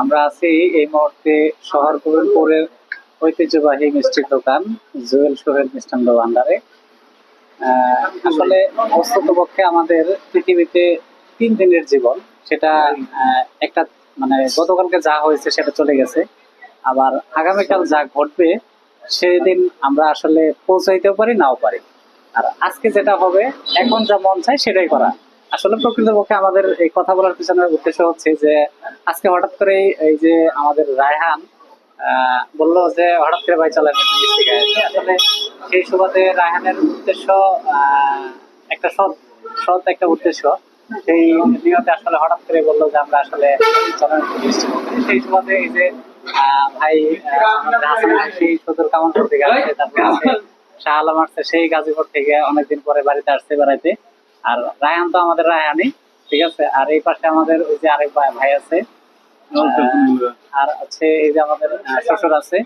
আমরা আছি এই মুহূর্তে শহর ঐতিহ্যবাহী মিষ্টির দোকান, জুয়েল সোহেল মিষ্টান্ন ভান্ডারে আসলে বস্তুত পক্ষে আমাদের পৃথিবীতে তিন দিনের জীবন, সেটা একটা মানে গতকালকে যা হয়েছে সেটা চলে গেছে। আবার আগামীকাল যা ঘটবে, সেদিন আমরা আসলে পৌঁছাইতেও পারি, নাও পারি। আর আজকে যেটা হবে, এখন যা মন চায় সেটাই করা। আসলে প্রকৃতপক্ষে আমাদের এই কথা বলার পিছনে উদ্দেশ্য হচ্ছে যে, আজকে হঠাৎ করে এই যে আমাদের রায়হান বলল যে হঠাৎ করে ভাই খাই আসলে সেই সুবাদে রায়হানের উদ্দেশ্য একটা সৎ সৎ একটা উদ্দেশ্য। সেই নিয়তে আসলে হঠাৎ করে বলল যে আমরা আসলে। সেই সুবাদে এই যে ভাই সেই সদর কামানপুর থেকে আসছে, তারপরে শাহ আলম আসছে, সেই গাজীপুর থেকে অনেকদিন পরে বাড়িতে আসছে বেড়াইতে। আর রায়হান তো আমাদের রায়হানি ঠিক আছে? আর এই পাশে আমাদের ওই যে আরেক ভাই আছে। আর হচ্ছে এই যে আমাদের শ্বশুর আছে।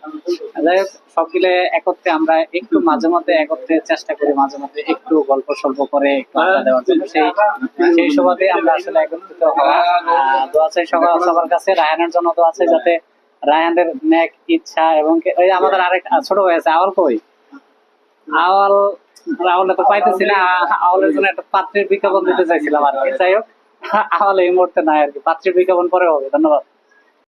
যাই হোক একত্রে আমরা একটু মাঝে মধ্যে একত্রে চেষ্টা করি মাঝে মধ্যে একটু গল্প সল্প করে একটু আড্ডা দেওয়ার জন্য। সেই সেই সুবাদে আমরা আসলে একত্রিত হওয়া। দোয়া চাই সবার সবার কাছে রায়হানের জন্য দোয়া চাই যাতে রায়হানের ন্যাক ইচ্ছা এবং ওই আমাদের আরেক ছোট ভাই আছে আওয়াল কই? আওয়াল আওয়ালে তো পাইতেছি না আওয়ালের জন্য একটা পাত্রের বিজ্ঞাপন দিতে চাইছিলাম আর কি। যাই হোক আওয়াল এই মুহূর্তে নাই আর কি, পাত্রের বিজ্ঞাপন পরে হবে, ধন্যবাদ।